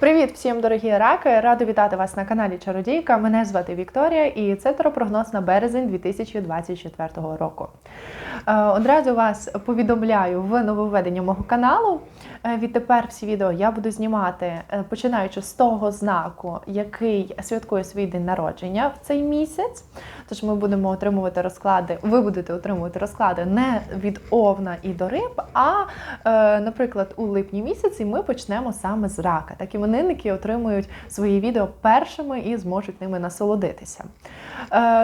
Привіт всім, дорогі раки! Рада вітати вас на каналі Чародійка. Мене звати Вікторія, і це теропрогноз на березень 2024 року. Е, Одразу вас повідомляю в нововведенні мого каналу. Е, Відтепер всі відео я буду знімати, е, починаючи з того знаку, який святкує свій день народження в цей місяць. Тож ми будемо отримувати розклади. Ви будете отримувати розклади не від овна і до риб, а, е, наприклад, у липні місяці ми почнемо саме з рака. Так іменинники отримують свої відео першими і зможуть ними насолодитися.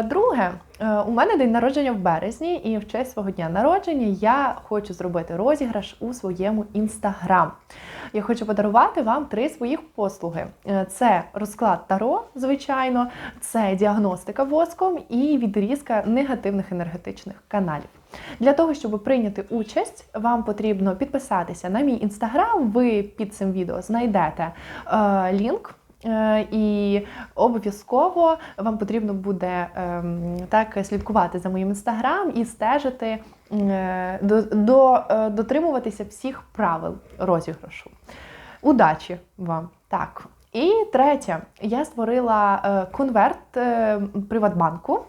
Друге, у мене день народження в березні, і в честь свого дня народження я хочу зробити розіграш у своєму інстаграм. Я хочу подарувати вам три своїх послуги: Е, це розклад Таро, звичайно, це діагностика воском і відрізка негативних енергетичних каналів. Для того, щоб прийняти участь, вам потрібно підписатися на мій інстаграм. Ви під цим відео знайдете е, лінк. Е, І обов'язково вам потрібно буде ем, так слідкувати за моїм інстаграм і стежити е, до, до, е, дотримуватися всіх правил розіграшу. Удачі вам! Так. І третє, я створила конверт Приватбанку.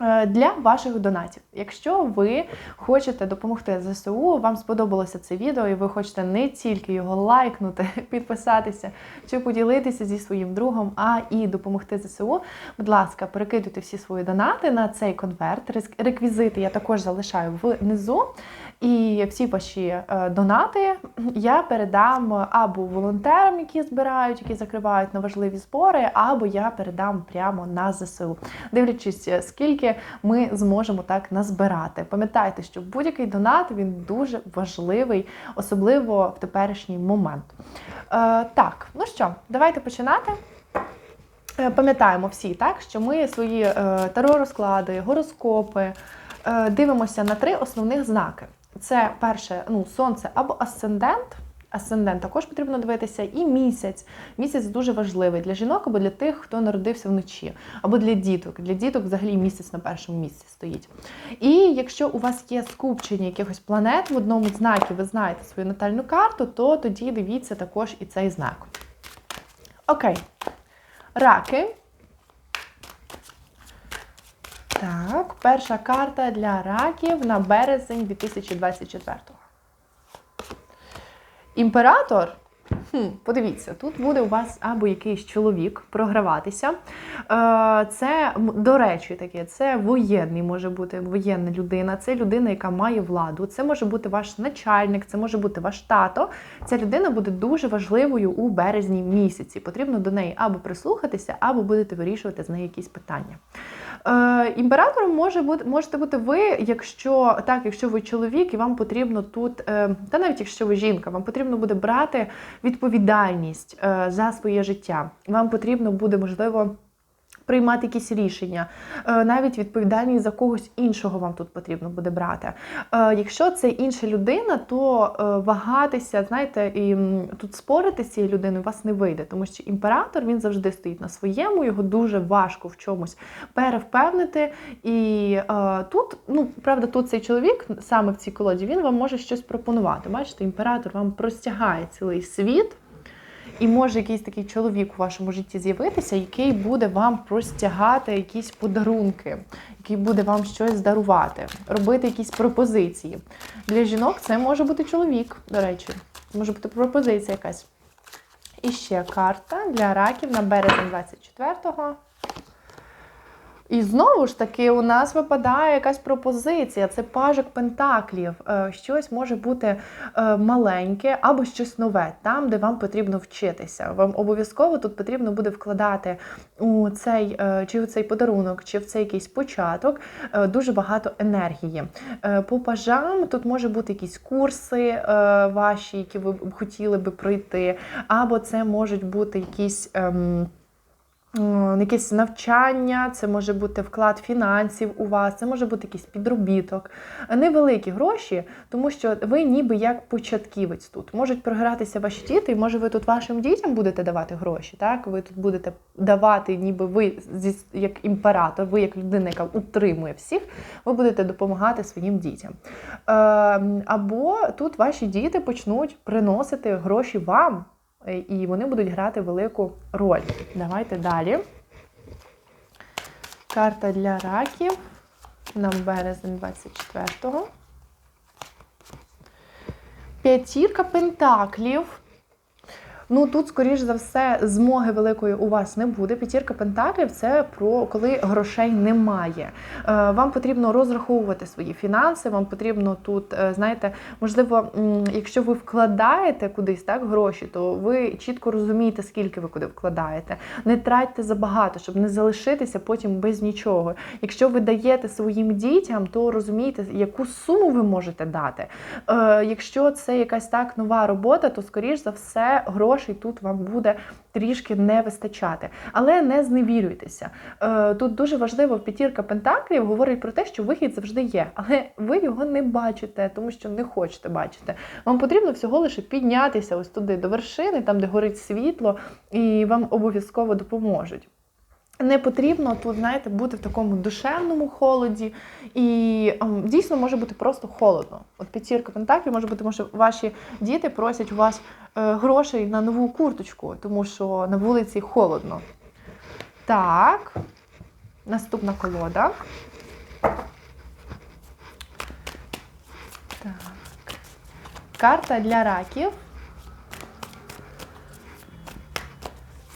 Е, Для ваших донатів. Якщо ви хочете допомогти ЗСУ, вам сподобалося це відео, і ви хочете не тільки його лайкнути, підписатися чи поділитися зі своїм другом, а і допомогти ЗСУ, будь ласка, перекидуйте всі свої донати на цей конверт. Реквізити я також залишаю внизу. І всі ваші е, донати я передам або волонтерам, які збирають, які закривають на важливі збори, або я передам прямо на ЗСУ, дивлячись, е, скільки ми зможемо так назбирати. Пам'ятайте, що будь-який донат він дуже важливий, особливо в теперішній момент. Е, так, ну що, давайте починати. Пам'ятаємо всі, так, що ми свої е, таро-розклади, гороскопи дивимося на три основних знаки. Це перше, ну, сонце або асцендент. Асцендент також потрібно дивитися, і місяць. Місяць дуже важливий для жінок або для тих, хто народився вночі, або для діток. Для діток взагалі місяць на першому місці стоїть. І якщо у вас є скупчення якихось планет в одному знакі, ви знаєте свою натальну карту, то тоді дивіться також і цей знак. Окей. Раки. Так, перша карта для раків на березень 2024-го. Імператор. Хм, подивіться, тут буде у вас або якийсь чоловік програватися. Е, Це, до речі, таке, це воєнний може бути воєнна людина, це людина, яка має владу. Це може бути ваш начальник, це може бути ваш тато. Ця людина буде дуже важливою у березні місяці. Потрібно до неї або прислухатися, або будете вирішувати з нею якісь питання. Е, імператором може бути можете бути ви, якщо так, якщо ви чоловік, і вам потрібно тут, е, та навіть якщо ви жінка, вам потрібно буде брати відповідальність е, за своє життя. Вам потрібно буде можливо. Приймати якісь рішення, Е, навіть відповідальність за когось іншого вам тут потрібно буде брати. Е, Якщо це інша людина, то е, вагатися, знаєте, і тут спорити з цією людиною у вас не вийде, тому що імператор він завжди стоїть на своєму, його дуже важко в чомусь перевпевнити. І тут, ну правда, тут цей чоловік саме в цій колоді він вам може щось пропонувати. Бачите, імператор вам простягає цілий світ. І може якийсь такий чоловік у вашому житті з'явитися, який буде вам простягати якісь подарунки, який буде вам щось дарувати, робити якісь пропозиції. Для жінок це може бути чоловік, до речі, може бути пропозиція якась. І ще карта для раків на березень 24-го. І знову ж таки у нас випадає якась пропозиція. Це пажик пентаклів. Е, Щось може бути е, маленьке або щось нове, там, де вам потрібно вчитися. Вам обов'язково тут потрібно буде вкладати у цей е, чи у цей подарунок, чи в цей якийсь початок дуже багато енергії. По пажам тут може бути якісь курси ваші, які ви хотіли би пройти, або це можуть бути якісь. Ем, м, якесь навчання, це може бути вклад фінансів у вас, це може бути якийсь підробіток. Невеликі гроші, тому що ви ніби як початківець тут. Можуть програтися ваші діти, і може ви тут вашим дітям будете давати гроші. Так? Ви тут будете давати, ніби ви як імператор, ви як людина, яка утримує всіх, ви будете допомагати своїм дітям. Е, або тут ваші діти почнуть приносити гроші вам. Е, і вони будуть грати велику роль. Давайте далі. Карта для раків на березень 24-го. П'ятірка пентаклів. Ну тут, скоріш за все, змоги великої у вас не буде. П'ятірка пентаклів це про коли грошей немає. Е, Вам потрібно розраховувати свої фінанси. Вам потрібно тут, е, знаєте, можливо, якщо ви вкладаєте кудись так гроші, то ви чітко розумієте, скільки ви куди вкладаєте. Не тратьте забагато, щоб не залишитися потім без нічого. Якщо ви даєте своїм дітям, то розумієте, яку суму ви можете дати. Е, Якщо це якась так нова робота, то скоріш за все грошей тут вам буде трішки не вистачати. Але не зневірюйтеся. Е, Тут дуже важливо п'ятірка пентаклів говорить про те, що вихід завжди є, але ви його не бачите, тому що не хочете бачити. Вам потрібно всього лише піднятися ось туди до вершини, там де горить світло, і вам обов'язково допоможуть. Не потрібно тут, знаєте, бути в такому душевному холоді, і ем, дійсно може бути просто холодно. От п'ятірка пентаклів може бути, що ваші діти просять у вас е, грошей на нову курточку, тому що на вулиці холодно. Так, наступна колода. Так. Карта для раків.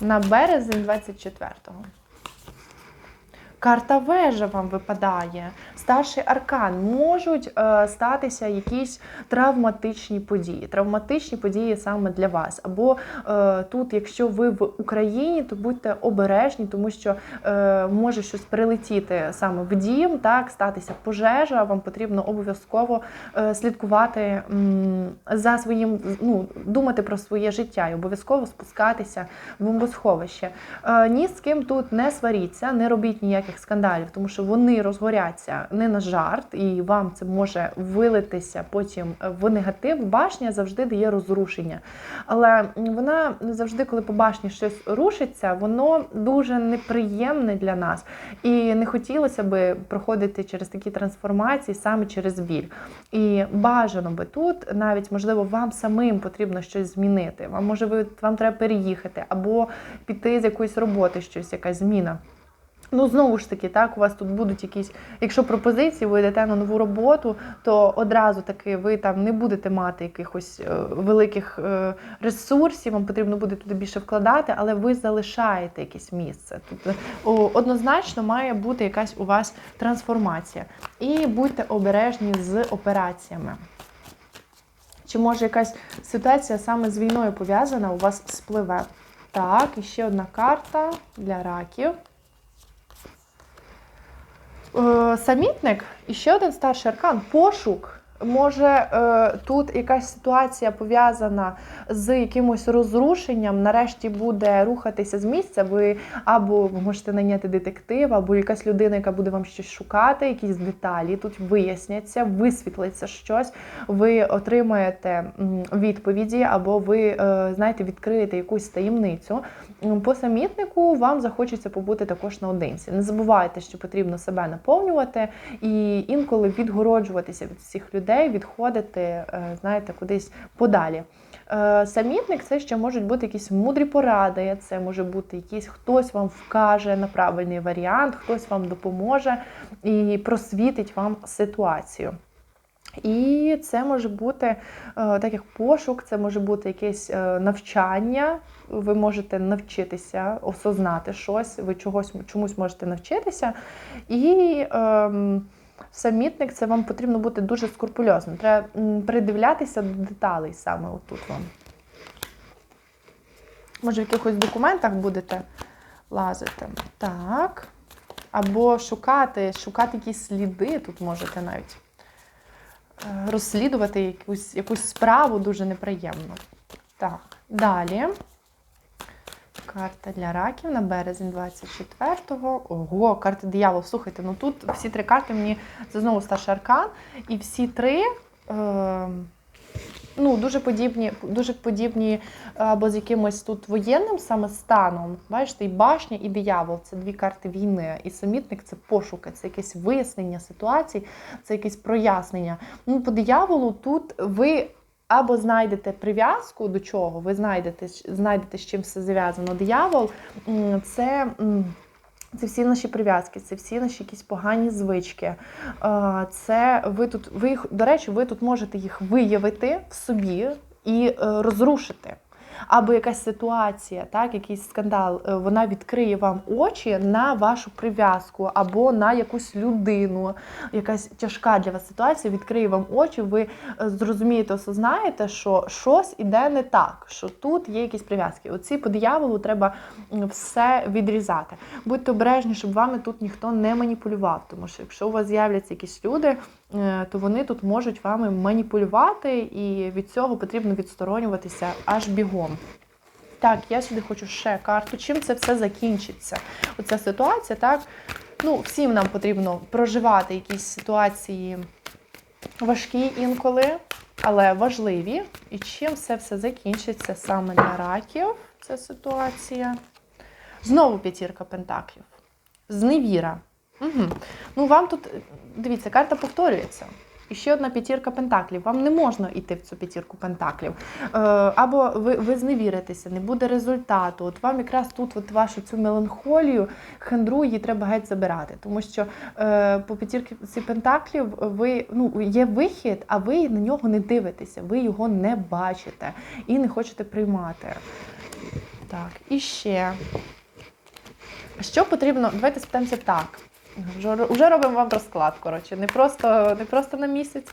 На березень 24-го. Карта вежа вам випадає. Старший аркан можуть е, статися якісь травматичні події. Травматичні події саме для вас. Або е, тут, якщо ви в Україні, то будьте обережні, тому що е, може щось прилетіти саме в дім, так статися пожежа. Вам потрібно обов'язково е, слідкувати м, за своїм, ну думати про своє життя і обов'язково спускатися в бомбосховище. Е, ні з ким тут не сваріться, не робіть ніяких скандалів, тому що вони розгоряться не на жарт, і вам це може вилитися потім в негатив. Башня завжди дає розрушення. Але вона завжди, коли по башні щось рушиться, воно дуже неприємне для нас. І не хотілося би проходити через такі трансформації саме через біль. І бажано би тут, навіть можливо, вам самим потрібно щось змінити. Вам може ви вам треба переїхати або піти з якоїсь роботи, щось, якась зміна. Ну, знову ж таки, так, у вас тут будуть якісь, якщо пропозиції, ви йдете на нову роботу, то одразу таки ви там не будете мати якихось е, великих е, ресурсів, вам потрібно буде туди більше вкладати, але ви залишаєте якесь місце. Тут о, однозначно має бути якась у вас трансформація. І будьте обережні з операціями. Чи може якась ситуація саме з війною пов'язана, у вас спливе? Так, і ще одна карта для раків. Е, Самітник і ще один старший аркан пошук. Може е, тут якась ситуація пов'язана з якимось розрушенням, нарешті буде рухатися з місця. Ви або можете найняти детектива, або якась людина, яка буде вам щось шукати, якісь деталі. Тут виясняться, висвітлиться щось, ви отримаєте відповіді, або ви е, знаєте, відкриєте якусь таємницю. По самітнику вам захочеться побути також наодинці. Не забувайте, що потрібно себе наповнювати і інколи відгороджуватися від всіх людей, відходити, е, знаєте, кудись подалі. Е, Самітник це ще можуть бути якісь мудрі поради, це може бути якийсь хтось вам вкаже на правильний варіант, хтось вам допоможе і просвітить вам ситуацію. І це може бути е, так як пошук, це може бути якесь е, навчання. Ви можете навчитися осознати щось, ви чогось чомусь можете навчитися. І ем, самітник це вам потрібно бути дуже скрупульозним. Треба придивлятися до деталей саме отут вам. Може, в якихось документах будете лазити. Так. Або шукати, шукати якісь сліди, тут можете навіть розслідувати якусь, якусь справу дуже неприємну. Так, далі. Карта для раків на березень 24-го. Ого, карта диявол. Слухайте, ну тут всі три карти мені це знову старший аркан. І всі три е, ну, дуже подібні, дуже подібні або з якимось тут воєнним саме станом. Бачите, і башня, і диявол це дві карти війни. І самітник це пошуки, це якесь вияснення ситуацій, це якесь прояснення. Ну, по дияволу тут ви або знайдете прив'язку до чого, ви знайдете, знайдете з чим все зв'язано. Диявол це. Це всі наші прив'язки, це всі наші якісь погані звички. Е, Це ви тут, ви їх, до речі, ви тут можете їх виявити в собі і е, розрушити. Або якась ситуація, так, якийсь скандал, е, вона відкриє вам очі на вашу прив'язку, або на якусь людину, якась тяжка для вас ситуація, відкриє вам очі, ви е, зрозумієте, осознаєте, що щось іде не так, що тут є якісь прив'язки. Оці по дияволу треба все відрізати. Будьте обережні, щоб вами тут ніхто не маніпулював, тому що якщо у вас з'являться якісь люди, то вони тут можуть вами маніпулювати, і від цього потрібно відсторонюватися аж бігом. Так, я сюди хочу ще карту. Чим це все закінчиться? Оця ситуація, так? Ну, всім нам потрібно проживати якісь ситуації важкі інколи, але важливі. І чим це все закінчиться саме для раків, ця ситуація? Знову п'ятірка пентаклів. Зневіра. Угу. Ну, вам тут, дивіться, карта повторюється. І ще одна п'ятірка пентаклів. Вам не можна йти в цю п'ятірку пентаклів. Е, або ви, ви зневіритеся, не буде результату. От вам якраз тут от вашу цю меланхолію, хандру її треба геть забирати. Тому що е, по п'ятірці пентаклів ви ну, є вихід, а ви на нього не дивитеся, ви його не бачите і не хочете приймати. Так, і ще. Що потрібно? Давайте спитаємося так. Вже, вже робимо вам розклад, коротше, не просто, не просто на місяць.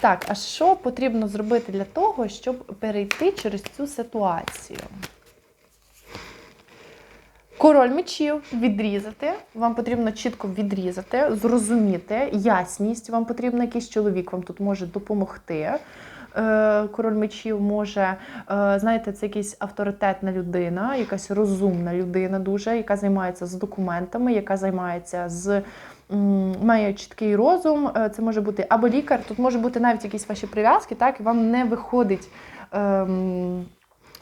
Так, а що потрібно зробити для того, щоб перейти через цю ситуацію? Король мечів відрізати. Вам потрібно чітко відрізати, зрозуміти ясність. Вам потрібно якийсь чоловік, вам тут може допомогти. Е, Король мечів може, е, знаєте, це якась авторитетна людина, якась розумна людина, дуже, яка займається з документами, яка займається з. Має чіткий розум, Е, це може бути або лікар, тут може бути навіть якісь ваші прив'язки, так, і вам не виходить ем,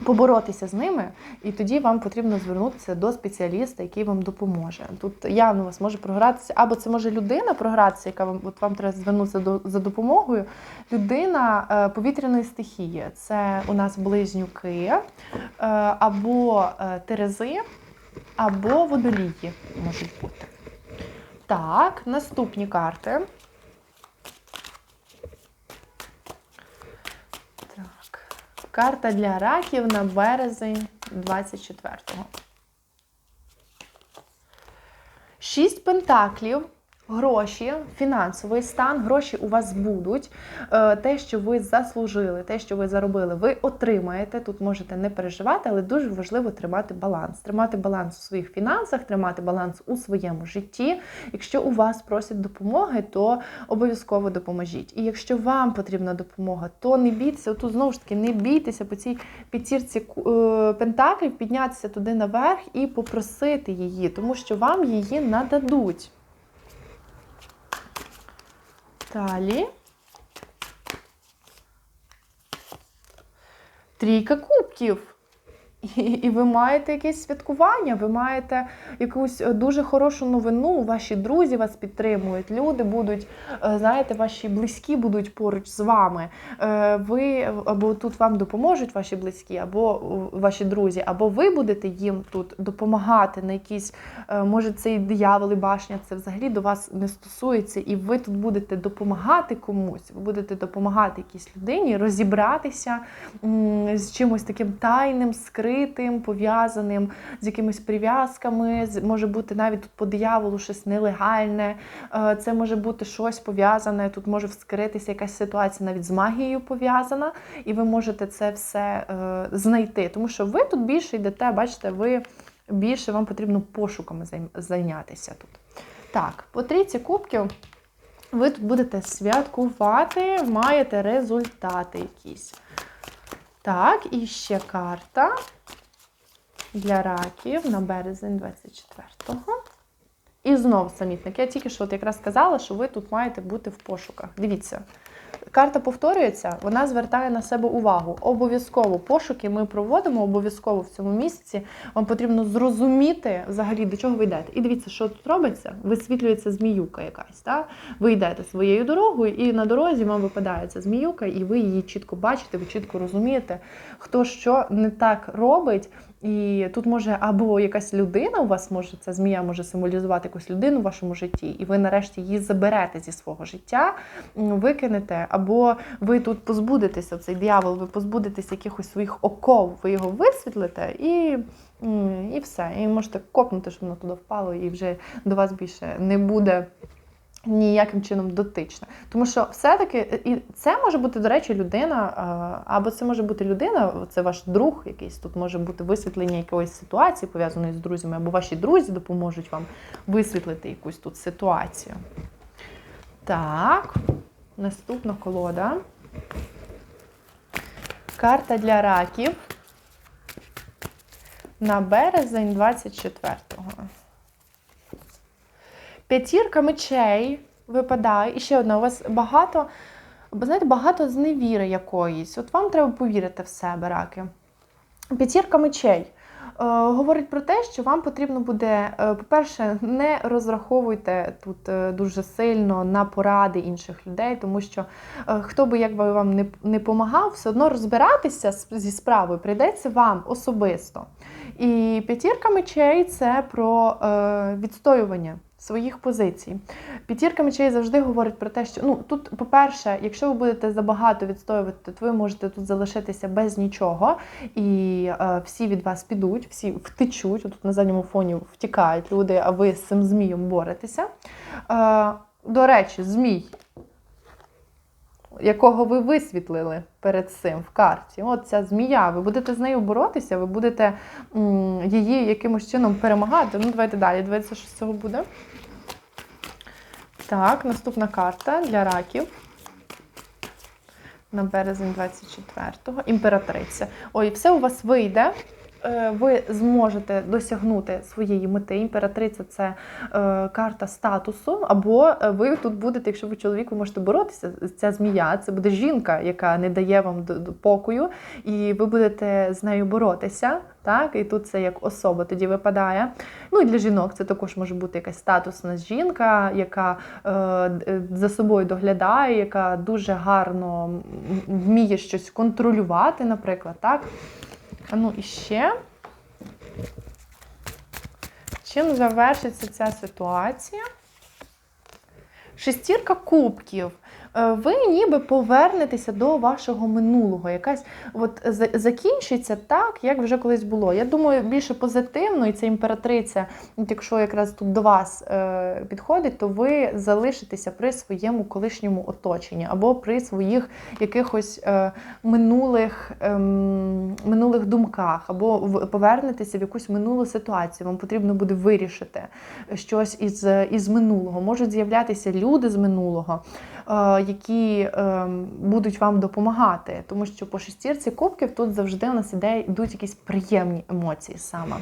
поборотися з ними, і тоді вам потрібно звернутися до спеціаліста, який вам допоможе. Тут явно у вас може програтися, або це може людина програтися, яка вам от вам треба звернутися до за допомогою. Людина е, повітряної стихії. Це у нас близнюки, е, або е, терези, або водолії можуть бути. Так, наступні карти. Карта для раків на березень 24-го. Шість пентаклів. Гроші, фінансовий стан, гроші у вас будуть. Е, Те, що ви заслужили, те, що ви заробили, ви отримаєте. Тут можете не переживати, але дуже важливо тримати баланс. Тримати баланс у своїх фінансах, тримати баланс у своєму житті. Якщо у вас просять допомоги, то обов'язково допоможіть. І якщо вам потрібна допомога, то не бійтеся, тут знову ж таки не бійтеся по цій ку- е, пентаклів, піднятися туди наверх і попросити її, тому що вам її нададуть. Далі. Трійка кубків. І, і ви маєте якесь святкування, ви маєте якусь е, дуже хорошу новину. Ваші друзі вас підтримують, люди будуть, е, знаєте, ваші близькі будуть поруч з вами. Е, Ви або тут вам допоможуть ваші близькі, або ваші друзі, або ви будете їм тут допомагати на якісь, може, диявол і башня, це взагалі до вас не стосується, і ви тут будете допомагати комусь, ви будете допомагати якійсь людині розібратися з чимось таким тайним, скритим, пов'язаним з якимись прив'язками. Може бути навіть тут по дияволу щось нелегальне. Е, Це може бути щось пов'язане. Тут може вскритися якась ситуація навіть з магією пов'язана, і ви можете це все е, знайти. Тому що ви тут більше йдете, бачите, ви більше вам потрібно пошуками зайнятися тут. Так, по трійці кубків. Ви тут будете святкувати, маєте результати якісь. Так, і ще карта для раків на березень 24-го. І знов самітник. Я тільки що от якраз сказала, що ви тут маєте бути в пошуках. Дивіться, карта повторюється, вона звертає на себе увагу. Обов'язково пошуки ми проводимо, обов'язково в цьому місяці. Вам потрібно зрозуміти взагалі, до чого ви йдете. І дивіться, що тут робиться. Висвітлюється зміюка якась. Та? Ви йдете своєю дорогою, і на дорозі вам випадає ця зміюка, і ви її чітко бачите, ви чітко розумієте, хто що не так робить. І тут може або якась людина у вас може, ця змія може символізувати якусь людину в вашому житті, і ви нарешті її заберете зі свого життя, викинете, або ви тут позбудетеся, цей диявол, ви позбудетеся якихось своїх оков, ви його висвітлите і. І все. І можете копнути, щоб воно туди впало, і вже до вас більше не буде ніяким чином дотична. Тому що все-таки і це може бути, до речі, людина, або це може бути людина, це ваш друг якийсь. Тут може бути висвітлення якоїсь ситуації, пов'язаної з друзями, або ваші друзі допоможуть вам висвітлити якусь тут ситуацію. Так, наступна колода. Карта для раків на березень 24-го. П'ятірка мечей випадає. І ще одна, у вас багато, знаєте, багато зневіри якоїсь. От вам треба повірити в себе, раки. П'ятірка мечей. е, Говорить про те, що вам потрібно буде, е, по-перше, не розраховуйте тут е, дуже сильно на поради інших людей, тому що хто би як би вам не, не помагав, все одно розбиратися зі справою прийдеться вам особисто. І п'ятірка мечей це про відстоювання своїх позицій. П'ятірка мечей завжди говорить про те, що ну тут, по-перше, якщо ви будете забагато відстоювати, то ви можете тут залишитися без нічого, і е, всі від вас підуть, всі втечуть. Тут на задньому фоні втікають люди, а ви з цим змієм боретеся. Е, до речі, змій. Якого ви висвітлили перед цим в карті? От ця змія, ви будете з нею боротися, ви будете її якимось чином перемагати. Ну, давайте далі. Дивіться, що з цього буде. Так, наступна карта для раків. На березень 24-го. Імператриця. Ой, все у вас вийде. Е, Ви зможете досягнути своєї мети. Імператриця це е, карта статусу. Або е, ви тут будете, якщо ви чоловік, ви можете боротися. Ця змія це буде жінка, яка не дає вам покою, і ви будете з нею боротися. Так, і тут це як особа тоді випадає. Ну і для жінок це також може бути якась статусна жінка, яка е, за собою доглядає, яка дуже гарно вміє щось контролювати, наприклад. так. Ну і ще. Чим завершиться ця ситуація? Шестірка кубків. Е, Ви ніби повернетеся до вашого минулого. Якась от закінчиться так, як вже колись було. Я думаю, більше позитивно, і ця імператриця, якщо якраз тут до вас е, підходить, то ви залишитеся при своєму колишньому оточенні або при своїх якихось е, минулих, ем, минулих думках, або повернетеся в якусь минулу ситуацію. Вам потрібно буде вирішити щось із, із минулого. Можуть з'являтися люди з минулого, які ем, будуть вам допомагати. Тому що по шестірці кубків тут завжди у нас іде, йдуть якісь приємні емоції саме.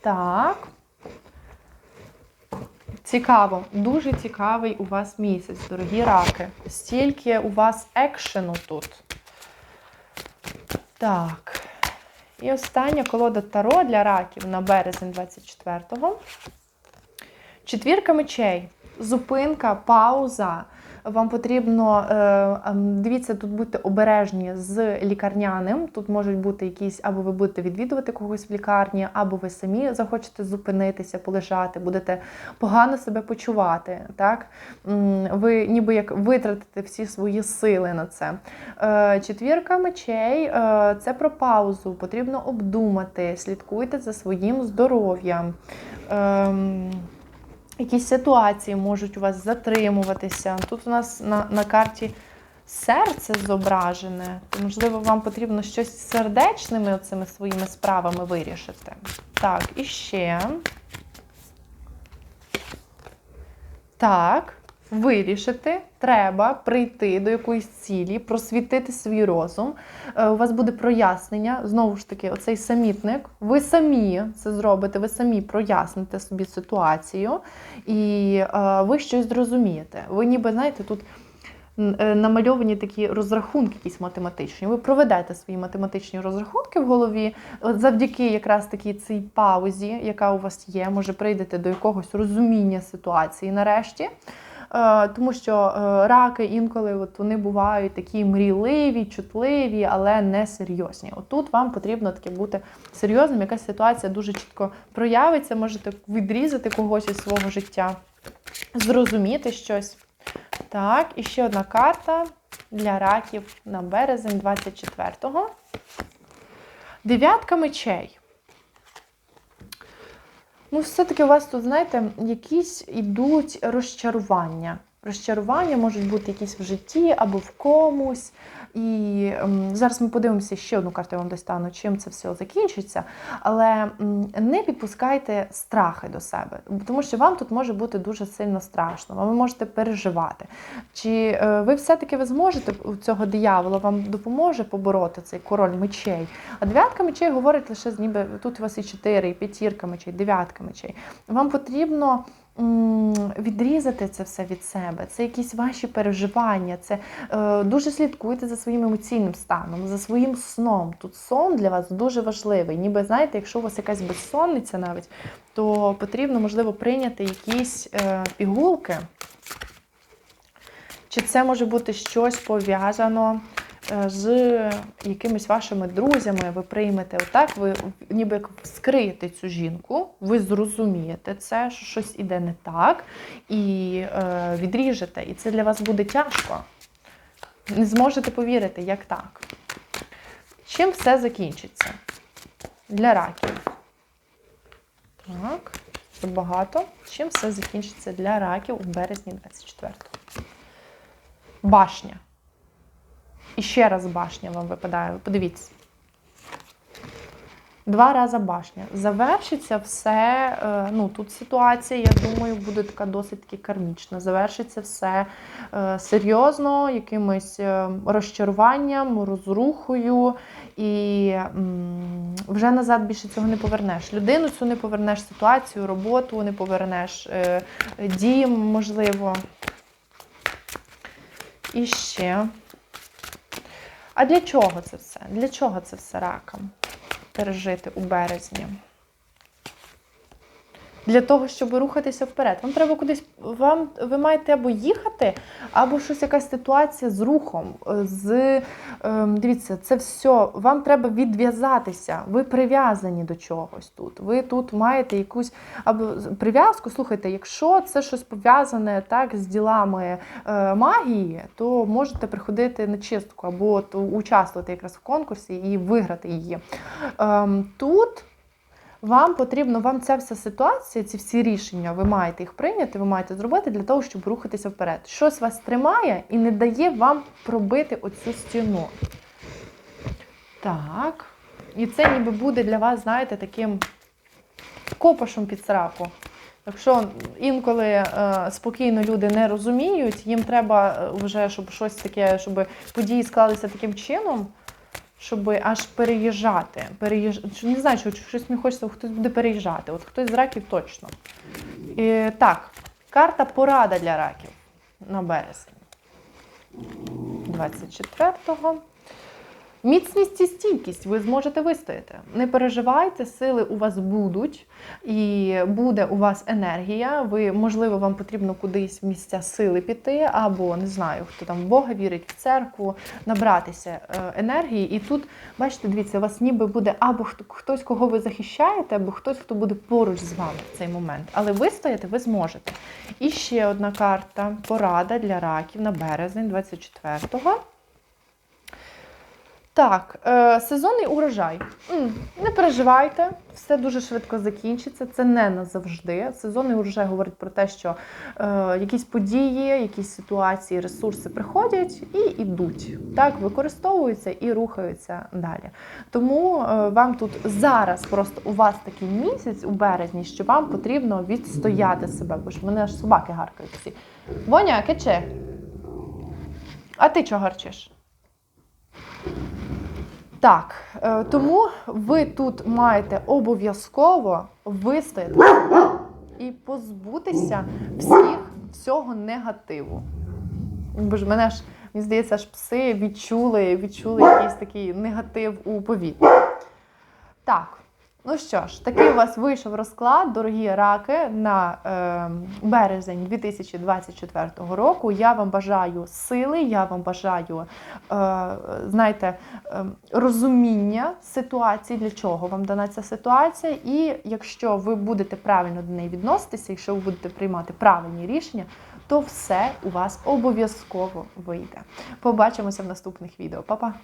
Так. Цікаво, дуже цікавий у вас місяць, дорогі раки. Стільки у вас екшену тут. Так. І остання колода Таро для раків на березень 24-го. Четвірка мечей. Зупинка, пауза. Вам потрібно, е, ем, дивіться, тут будьте обережні з лікарняним. Тут можуть бути якісь, або ви будете відвідувати когось в лікарні, або ви самі захочете зупинитися, полежати, будете погано себе почувати. Так? Ви ніби як витратите всі свої сили на це. Е, Четвірка мечей е, це про паузу. Потрібно обдумати, слідкуйте за своїм здоров'ям. Якісь ситуації можуть у вас затримуватися. Тут у нас на, на карті серце зображене. Можливо, вам потрібно щось з сердечними оцими своїми справами вирішити. Так, і ще. Так, вирішити треба прийти до якоїсь цілі, просвітити свій розум. Е, У вас буде прояснення. Знову ж таки, оцей самітник. Ви самі це зробите, ви самі проясните собі ситуацію, і е, ви щось зрозумієте. Ви ніби знаєте, тут е, намальовані такі розрахунки, якісь математичні. Ви проведете свої математичні розрахунки в голові. Завдяки якраз такій цій паузі, яка у вас є, може прийдете до якогось розуміння ситуації нарешті. Е, Тому що е, раки інколи от вони бувають такі мрійливі, чутливі, але не серйозні. Отут вам потрібно таке бути серйозним. Якась ситуація дуже чітко проявиться, можете відрізати когось із свого життя, зрозуміти щось. Так, і ще одна карта для раків на березень 24-го. Дев'ятка мечей. Ну, все-таки у вас тут, знаєте, якісь ідуть розчарування. Розчарування можуть бути якісь в житті або в комусь. І зараз ми подивимося ще одну карту, я вам достану, чим це все закінчиться. Але не підпускайте страхи до себе, тому що вам тут може бути дуже сильно страшно, ви можете переживати. Чи е, ви все-таки ви зможете у цього диявола вам допоможе побороти цей король мечей? А дев'ятка мечей говорить лише ніби тут у вас і чотири, і п'ятірка мечей, дев'ятка мечей. Вам потрібно відрізати це все від себе. Це якісь ваші переживання. Це е, дуже слідкуйте за своїм емоційним станом, за своїм сном. Тут сон для вас дуже важливий. Ніби знаєте, якщо у вас якась безсонниця навіть, то потрібно, можливо, прийняти якісь е, пігулки. Чи це може бути щось пов'язано з якимись вашими друзями, ви приймете отак, ви ніби як вскриєте цю жінку, ви зрозумієте це, що щось іде не так, і е, відріжете. І це для вас буде тяжко. Не зможете повірити, як так. Чим все закінчиться? Для раків. Так, це багато. Чим все закінчиться для раків у березні 24-го? Башня. І ще раз башня вам випадає. Подивіться. Два рази башня. Завершиться все. е, Ну, тут ситуація, я думаю, буде така досить таки кармічна. Завершиться все е, серйозно, якимось е, розчаруванням, розрухою. І вже назад більше цього не повернеш. Людину цю не повернеш, ситуацію, роботу не повернеш, дім, можливо. І ще. А для чого це все? Для чого це все раком? Пережити у березні? Для того, щоб рухатися вперед. Вам треба кудись. Вам ви маєте або їхати, або щось якась ситуація з рухом. е, З ем, дивіться, це все. Вам треба відв'язатися. Ви прив'язані до чогось тут. Ви тут маєте якусь або прив'язку. Слухайте, якщо це щось пов'язане так з ділами е, магії, то можете приходити на чистку або участвувати якраз в конкурсі і виграти її. Ем, тут. Вам потрібно, вам ця вся ситуація, ці всі рішення, ви маєте їх прийняти, ви маєте зробити для того, щоб рухатися вперед. Щось вас тримає і не дає вам пробити оцю стіну. Так. І це ніби буде для вас, знаєте, таким копашем під сраку. Якщо інколи е, спокійно люди не розуміють, їм треба е, вже, щоб щось таке, щоб події склалися таким чином, щоб аж переїжджати. Переїж... Не знаю, що щось не хочеться, хтось буде переїжджати. От хтось з раків точно. І, так, карта порада для раків на березень. 24-го. Міцність і стійкість ви зможете вистояти. Не переживайте, сили у вас будуть, і буде у вас енергія. Ви, можливо, вам потрібно кудись в місця сили піти, або не знаю, хто там в Бога вірить, в церкву, набратися е, енергії. І тут, бачите, дивіться, у вас ніби буде або хтось, кого ви захищаєте, або хтось, хто буде поруч з вами в цей момент. Але вистояти ви зможете. І ще одна карта порада для раків на березень 24-го. Так, е, сезонний урожай. Не переживайте, все дуже швидко закінчиться. Це не назавжди. Сезонний урожай говорить про те, що е, якісь події, якісь ситуації, ресурси приходять і йдуть. Так, використовуються і рухаються далі. Тому е, вам тут зараз просто у вас такий місяць у березні, що вам потрібно відстояти себе, бо ж мене аж собаки гаркають всі. Боня, киче. А ти чого гарчиш? Так, е, тому ви тут маєте обов'язково вистояти і позбутися всіх, всього негативу. Бо ж мене ж, мені здається, аж пси відчули, відчули якийсь такий негатив у повітрі. Так, ну що ж, такий у вас вийшов розклад, дорогі раки, на е, березень 2024 року. Я вам бажаю сили, я вам бажаю, е, знаєте, е, розуміння ситуації, для чого вам дана ця ситуація. І якщо ви будете правильно до неї відноситися, якщо ви будете приймати правильні рішення, то все у вас обов'язково вийде. Побачимося в наступних відео. Па-па!